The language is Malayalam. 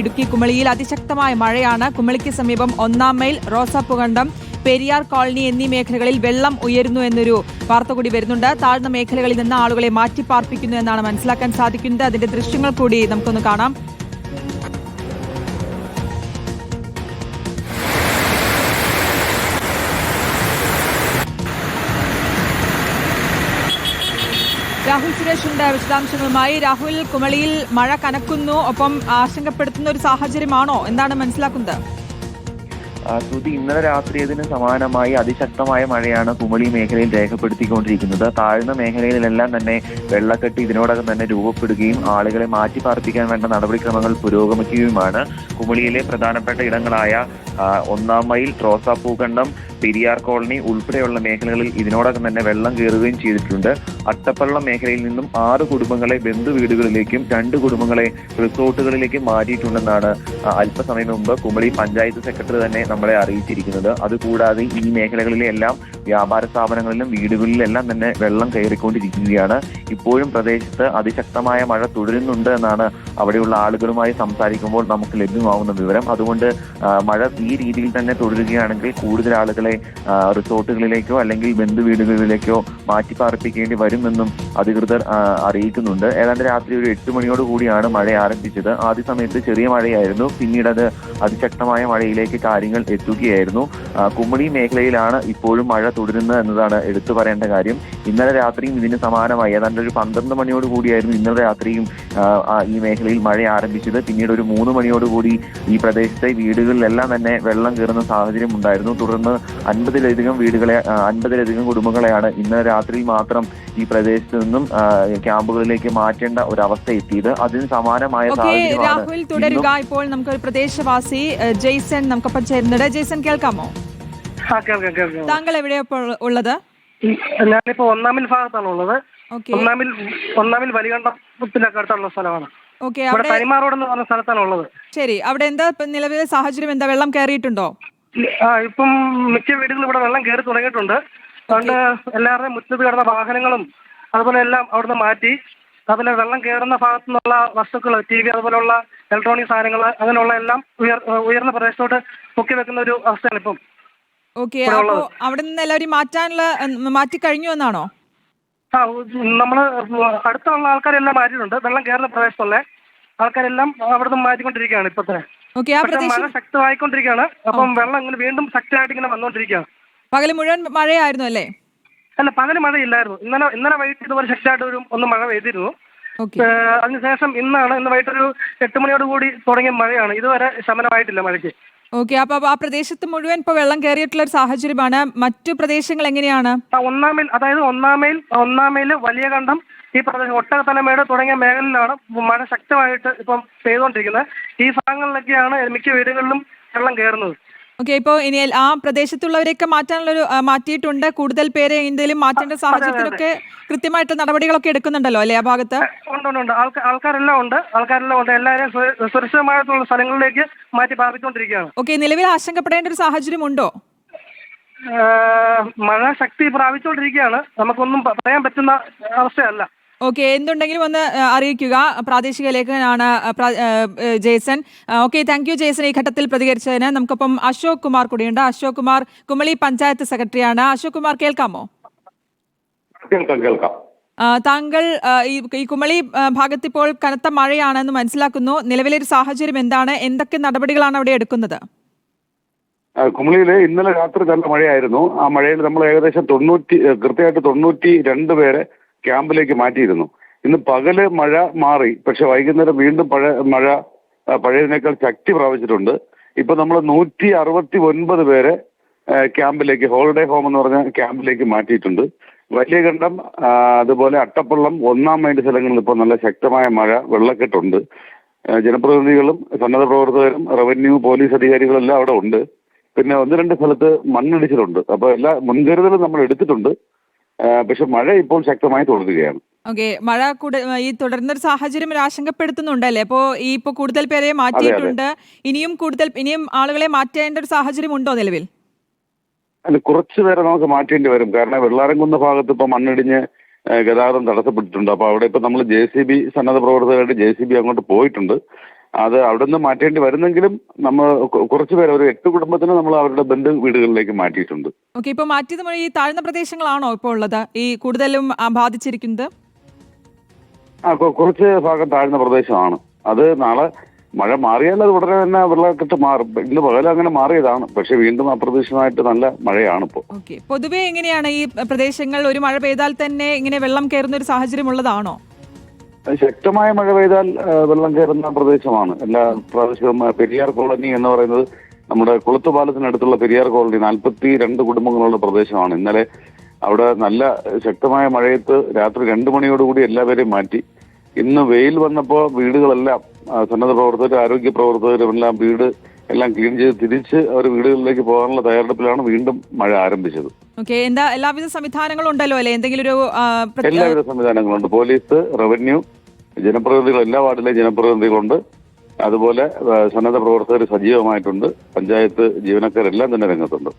ഇടുക്കി കുമളിയിൽ അതിശക്തമായ മഴയാണ്. കുമളിക്ക് സമീപം ഒന്നാം മൈൽ റോസാപ്പുകണ്ടം പെരിയാർ കോളനി എന്നീ മേഖലകളിൽ വെള്ളം ഉയരുന്നു എന്നൊരു വാർത്ത കൂടി വരുന്നുണ്ട്. താഴ്ന്ന മേഖലകളിൽ നിന്ന് ആളുകളെ മാറ്റിപ്പാർപ്പിക്കുന്നു എന്നാണ് മനസ്സിലാക്കാൻ സാധിക്കുന്നത്. അതിന്റെ ദൃശ്യങ്ങൾ കൂടി നമുക്കൊന്ന് കാണാം. രാഹുൽ സുരേഷ് ഉണ്ട് വിശദാംശങ്ങളുമായി. രാഹുൽ കുമളിയിൽ മഴ കനക്കുന്നു. ഒപ്പം ആശങ്കപ്പെടുത്തുന്ന ഒരു സാഹചര്യമാണോ? എന്താണ് മനസ്സിലാക്കുന്നത്? ശ്രുതി ഇന്നലെ രാത്രി ഇതിന് സമാനമായി അതിശക്തമായ മഴയാണ് കുമളി മേഖലയിൽ രേഖപ്പെടുത്തിക്കൊണ്ടിരിക്കുന്നത്. താഴ്ന്ന മേഖലയിലെല്ലാം തന്നെ വെള്ളക്കെട്ട് ഇതിനോടകം തന്നെ രൂപപ്പെടുകയും ആളുകളെ മാറ്റി പാർപ്പിക്കാൻ വേണ്ട നടപടിക്രമങ്ങൾ പുരോഗമിക്കുകയുമാണ്. കുമളിയിലെ പ്രധാനപ്പെട്ട ഇടങ്ങളായ ഒന്നാം മൈൽ റോസാപ്പൂക്കണ്ടം പെരിയാർ കോളനി ഉൾപ്പെടെയുള്ള മേഖലകളിൽ ഇതിനോടകം തന്നെ വെള്ളം കയറുകയും ചെയ്തിട്ടുണ്ട്. അട്ടപ്പള്ളം മേഖലയിൽ നിന്നും ആറ് കുടുംബങ്ങളെ ബന്ധു വീടുകളിലേക്കും രണ്ട് കുടുംബങ്ങളെ റിസോർട്ടുകളിലേക്കും മാറ്റിയിട്ടുണ്ടെന്നാണ് അല്പസമയം മുമ്പ് കുമളി പഞ്ചായത്ത് സെക്രട്ടറി തന്നെ നമ്മളെ അറിയിച്ചിരിക്കുന്നത്. അതുകൂടാതെ ഈ മേഖലകളിലെ എല്ലാം വ്യാപാര സ്ഥാപനങ്ങളിലും വീടുകളിലെല്ലാം തന്നെ വെള്ളം കയറിക്കൊണ്ടിരിക്കുകയാണ്. ഇപ്പോഴും പ്രദേശത്ത് അതിശക്തമായ മഴ തുടരുന്നുണ്ട് എന്നാണ് അവിടെയുള്ള ആളുകളുമായി സംസാരിക്കുമ്പോൾ നമുക്ക് ലഭ്യമാവുന്ന വിവരം. അതുകൊണ്ട് മഴ ഈ രീതിയിൽ തന്നെ തുടരുകയാണെങ്കിൽ കൂടുതൽ ആളുകളെ റിസോർട്ടുകളിലേക്കോ അല്ലെങ്കിൽ ബന്ധു വീടുകളിലേക്കോ മാറ്റി പാർപ്പിക്കേണ്ടി വരുമെന്നും അധികൃതർ അറിയിക്കുന്നുണ്ട്. ഏതാണ്ട് രാത്രി ഒരു എട്ട് മണിയോട് കൂടിയാണ് മഴ ആരംഭിച്ചത്. ആദ്യ സമയത്ത് ചെറിയ മഴയായിരുന്നു. പിന്നീട് അത് അതിശക്തമായ മഴയിലേക്ക് കാര്യങ്ങൾ എത്തുകയായിരുന്നു. കുമ്മണി മേഖലയിലാണ് ഇപ്പോഴും മഴ തുടരുന്നത് എന്നതാണ് എടുത്തു പറയേണ്ട കാര്യം. ഇന്നലെ രാത്രിയും ഇതിന് സമാനമായി. ഏതാണ്ട് ഒരു പന്ത്രണ്ട് മണിയോട് കൂടിയായിരുന്നു ഇന്നലെ രാത്രിയും ഈ മേഖലയിൽ മഴ ആരംഭിച്ചത്. പിന്നീട് ഒരു മൂന്ന് മണിയോട് കൂടി ഈ പ്രദേശത്തെ വീടുകളിലെല്ലാം തന്നെ വെള്ളം കയറുന്ന സാഹചര്യം ഉണ്ടായിരുന്നു. തുടർന്ന് അൻപതിലധികം വീടുകളെ അൻപതിലധികം കുടുംബങ്ങളെയാണ് ഇന്നലെ രാത്രിയിൽ മാത്രം ഈ പ്രദേശത്ത് നിന്നും ക്യാമ്പുകളിലേക്ക് മാറ്റേണ്ട ഒരു അവസ്ഥ എത്തിയത്. അതിന് സമാനമായ രാഹുൽ തുടരുക. ഇപ്പോൾ നമുക്ക് പ്രദേശവാസി ജെയ്സൺ നമുക്കൊപ്പം ചേരുന്നുണ്ട്. ജെയ്സൺ കേൾക്കാമോ? താങ്കൾ എവിടെയാ ഉള്ളത്? ഞാനിപ്പോ ഒന്നാമിൽ ഭാഗത്താണ് ഉള്ളത്. ഒന്നാമിൽ ഒന്നാമിൽ വലികണ്ഠത്തിനൊക്കെ അടുത്തുള്ള സ്ഥലമാണ്. ഓക്കെ അവിടെ എന്ന് പറഞ്ഞ സ്ഥലത്താണ് ഉള്ളത്. ശരി അവിടെ എന്താ നിലവിലെ സാഹചര്യം? എന്താ വെള്ളം കയറിയിട്ടുണ്ടോ? ആ ഇപ്പം മിക്ക വീടുകളും ഇവിടെ വെള്ളം കയറി തുടങ്ങിയിട്ടുണ്ട്. അതുകൊണ്ട് എല്ലാവരുടെയും മുറ്റത്ത് കിടന്ന വാഹനങ്ങളും അതുപോലെ എല്ലാം അവിടുന്ന് മാറ്റി. അതുപോലെ വെള്ളം കയറുന്ന ഭാഗത്തു നിന്നുള്ള വസ്തുക്കൾ ടി വി അതുപോലുള്ള ഇലക്ട്രോണിക് സാധനങ്ങൾ അങ്ങനെയുള്ള എല്ലാം ഉയർന്ന പ്രദേശത്തോട്ട് പൊക്കി വെക്കുന്ന ഒരു അവസ്ഥയാണ് ഇപ്പം. ഓക്കെ അപ്പോ അവിടെ നിന്ന് എല്ലാവരും മാറ്റാനുള്ള മാറ്റി കഴിഞ്ഞു എന്നാണോ? ആ നമ്മൾ അടുത്തുള്ള ആൾക്കാരെല്ലാം മാറ്റിയിട്ടുണ്ട്. വെള്ളം കയറുന്ന പ്രദേശത്തുള്ള. ആൾക്കാരെല്ലാം അവിടുന്ന് മാറ്റിക്കൊണ്ടിരിക്കുകയാണ് ഇപ്പത്തെ ഓക്കെ ആ പക്ഷെ മഴ ശക്തമായിക്കൊണ്ടിരിക്കുകയാണ്. അപ്പം വെള്ളം ഇങ്ങനെ വീണ്ടും ശക്തമായിട്ട് ഇങ്ങനെ വന്നുകൊണ്ടിരിക്കുകയാണ് പകൽ മുഴുവൻ മഴയായിരുന്നു അല്ലേ? അല്ല പകൽ മഴയില്ലായിരുന്നു. ഇന്നലെ ഇന്നലെ വൈകിട്ട് ഇതുപോലെ ശക്തമായിട്ട് ഒരു ഒന്ന് മഴ പെയ്തിരുന്നു. അതിനുശേഷം ഇന്നാണ് ഇന്ന് വൈകിട്ടൊരു എട്ട് മണിയോട് കൂടി തുടങ്ങിയ മഴയാണ്. ഇതുവരെ ശമനമായിട്ടില്ല മഴയ്ക്ക്. ഓക്കെ അപ്പൊ ആ പ്രദേശത്ത് മുഴുവൻ ഇപ്പൊ വെള്ളം കയറിയിട്ടുള്ള ഒരു സാഹചര്യമാണ്. മറ്റു പ്രദേശങ്ങൾ എങ്ങനെയാണ്? ഒന്നാമേൽ അതായത് ഒന്നാമേൽ ഒന്നാമേൽ വലിയ കണ്ടം ഈ പ്രദേശം ഒട്ടകത്തലമേട് തുടങ്ങിയ മേഖലയിലാണ് മഴ ശക്തമായിട്ട് ഇപ്പം പെയ്തുകൊണ്ടിരിക്കുന്നത് ഈ ഭാഗങ്ങളിലൊക്കെയാണ് മിക്ക വീടുകളിലും വെള്ളം കയറുന്നത് ഓക്കെ ഇപ്പോ ഇനി ആ പ്രദേശത്തുള്ളവരെയൊക്കെ മാറ്റാനുള്ള ഒരു മാറ്റിയിട്ടുണ്ട്. കൂടുതൽ പേരെ എന്തെങ്കിലും മാറ്റേണ്ട സാഹചര്യത്തിലൊക്കെ കൃത്യമായിട്ട് നടപടികളൊക്കെ എടുക്കുന്നുണ്ടല്ലോ അല്ലേ ആ ഭാഗത്ത്? ഉണ്ട് ആൾക്കാരെല്ലാം ഉണ്ട്. ആൾക്കാരെല്ലാം ഉണ്ട്. എല്ലാവരെയും സു- സുരക്ഷിതമായിട്ടുള്ള സ്ഥലങ്ങളിലേക്ക് മാറ്റി പാർപ്പിച്ചുകൊണ്ടിരിക്കുകയാണ്. ഓക്കെ നിലവിൽ ആശങ്കപ്പെടേണ്ട ഒരു സാഹചര്യം ഉണ്ടോ? മഴ ശക്തി പ്രാപിച്ചുകൊണ്ടിരിക്കുകയാണ്. നമുക്കൊന്നും പറയാൻ പറ്റുന്ന അവസ്ഥയല്ല. ഓക്കെ എന്തുണ്ടെങ്കിലും ഒന്ന് അറിയിക്കുക. പ്രാദേശിക ലേഖകനാണ് Jason. Okay thank you Jason ഈ ഘട്ടത്തിൽ പ്രതികരിച്ചതിന്. നമുക്കൊപ്പം അശോക് കുമാർ കൂടിയുണ്ട്. അശോക് കുമാർ കുമളി പഞ്ചായത്ത് സെക്രട്ടറിയാണ്. അശോക് കുമാർ കേൾക്കാമോ? കേൾക്കാം കേൾക്കാം. താങ്കൾ ഈ കുമളി ഭാഗത്ത് ഇപ്പോൾ കനത്ത മഴയാണെന്ന് മനസ്സിലാക്കുന്നു. നിലവിലെ ഒരു സാഹചര്യം എന്താണ്? എന്തൊക്കെ നടപടികളാണ് അവിടെ എടുക്കുന്നത്? കുമളിയിൽ ഇന്നലെ രാത്രി നല്ല മഴയായിരുന്നു. ആ മഴയിൽ നമ്മൾ ഏകദേശം തൊണ്ണൂറ്റി കൃത്യമായിട്ട് തൊണ്ണൂറ്റി രണ്ട് പേരെ ക്യാമ്പിലേക്ക് മാറ്റിയിരുന്നു. ഇന്ന് പകൽ മഴ മാറി. പക്ഷെ വൈകുന്നേരം വീണ്ടും പഴ മഴ പഴയതിനേക്കാൾ ശക്തി പ്രാപിച്ചിട്ടുണ്ട്. ഇപ്പൊ നമ്മൾ നൂറ്റി അറുപത്തി ഒൻപത് പേരെ ക്യാമ്പിലേക്ക് ഹോളിഡേ ഹോം എന്ന് പറഞ്ഞ ക്യാമ്പിലേക്ക് മാറ്റിയിട്ടുണ്ട്. വലിയ കണ്ടം അതുപോലെ അട്ടപ്പള്ളം ഒന്നാം മൈൻഡ് സ്ഥലങ്ങളിൽ ഇപ്പോൾ നല്ല ശക്തമായ മഴ വെള്ളക്കെട്ടുണ്ട്. ജനപ്രതിനിധികളും സന്നദ്ധ പ്രവർത്തകരും റവന്യൂ പോലീസ് അധികാരികളെല്ലാം അവിടെ ഉണ്ട്. പിന്നെ ഒന്ന് രണ്ട് സ്ഥലത്ത് മണ്ണിടിച്ചിലുണ്ട്. അപ്പോൾ എല്ലാ മുൻകരുതലും നമ്മൾ എടുത്തിട്ടുണ്ട്. പക്ഷെ മഴ ഇപ്പോൾ ശക്തമായി തുടരുകയാണ്. ഓക്കെ മഴ കൂടെ ഈ തുടർന്ന ഒരു സാഹചര്യം ഒരു ആശങ്കപ്പെടുത്തുന്നുണ്ടല്ലേ അപ്പോ ഈ ഇപ്പൊ കൂടുതൽ പേരെ മാറ്റിയിട്ടുണ്ട്. ഇനിയും കൂടുതൽ ഇനിയും ആളുകളെ മാറ്റേണ്ട ഒരു സാഹചര്യം ഉണ്ടോ നിലവിൽ? അല്ല കുറച്ചു പേരെ നമുക്ക് മാറ്റേണ്ടി വരും. കാരണം വെള്ളാരംകുന്ന ഭാഗത്ത് ഇപ്പൊ മണ്ണിടിഞ്ഞ് ഗതാഗതം തടസ്സപ്പെട്ടിട്ടുണ്ട്. അപ്പൊ അവിടെ ഇപ്പൊ നമ്മൾ ജെ സി ബി സന്നദ്ധ പ്രവർത്തകരായിട്ട് ജെ സി ബി അങ്ങോട്ട് പോയിട്ടുണ്ട്. അത് നിന്ന് മാറ്റേണ്ടി വരുന്നെങ്കിലും നമ്മൾ കുറച്ചുപേർ കുറച്ച് പേര് ഒരു എട്ട് കുടുംബത്തിന് നമ്മൾ അവരുടെ ബന്ധു വീടുകളിലേക്ക് മാറ്റിയിട്ടുണ്ട്. ഓക്കെ ഇപ്പോൾ മാറ്റിയത് ഈ താഴ്ന്ന പ്രദേശങ്ങളാണോ ഇപ്പോൾ ഉള്ളത്? ഈ കൂടുതലും ബാധിച്ചിരിക്കുന്നത്? ആ കുറച്ച് ഭാഗം താഴ്ന്ന പ്രദേശമാണ്. അത് നാളെ മഴ മാറിയാൽ അത് ഉടനെ തന്നെ വെള്ളക്കെട്ട് മാറും. ഇന്ന് പകലും അങ്ങനെ മാറിയതാണ്. പക്ഷെ വീണ്ടും അപ്രതീക്ഷിതമായിട്ട് നല്ല മഴയാണ് ഇപ്പോൾ പൊതുവെ എങ്ങനെയാണ് ഈ പ്രദേശങ്ങൾ ഒരു മഴ പെയ്താൽ തന്നെ ഇങ്ങനെ വെള്ളം കയറുന്ന ഒരു സാഹചര്യം ഉള്ളതാണോ? ശക്തമായ മഴ പെയ്താൽ വെള്ളം കയറുന്ന പ്രദേശമാണ്. എല്ലാ പ്രാദേശികവും പെരിയാർ കോളനി എന്ന് പറയുന്നത് നമ്മുടെ കുളത്തുപാലത്തിനടുത്തുള്ള പെരിയാർ കോളനി നാൽപ്പത്തി രണ്ട് കുടുംബങ്ങളുള്ള പ്രദേശമാണ്. ഇന്നലെ അവിടെ നല്ല ശക്തമായ മഴയത്ത് രാത്രി രണ്ടു മണിയോടുകൂടി എല്ലാവരെയും മാറ്റി. ഇന്ന് വെയിൽ വന്നപ്പോൾ വീടുകളെല്ലാം സന്നദ്ധ പ്രവർത്തകരും ആരോഗ്യ പ്രവർത്തകരും എല്ലാം വീട് എല്ലാം ക്ലീൻ ചെയ്ത് തിരിച്ച് അവർ വീടുകളിലേക്ക് പോകാനുള്ള തയ്യാറെടുപ്പിലാണ് വീണ്ടും മഴ ആരംഭിച്ചത്. ഓക്കെ എന്താ എല്ലാവിധ സംവിധാനങ്ങളും ഉണ്ടല്ലോ അല്ലെ എന്തെങ്കിലും ഒരു എല്ലാവിധ സംവിധാനങ്ങളുണ്ട്. പോലീസ് റവന്യൂ ജനപ്രതിനിധികൾ എല്ലാ വാർഡിലെ ജനപ്രതിനിധികളുണ്ട്. അതുപോലെ സന്നദ്ധ പ്രവർത്തകർ സജീവമായിട്ടുണ്ട്. പഞ്ചായത്ത് ജീവനക്കാരെല്ലാം തന്നെ രംഗത്തുണ്ട്.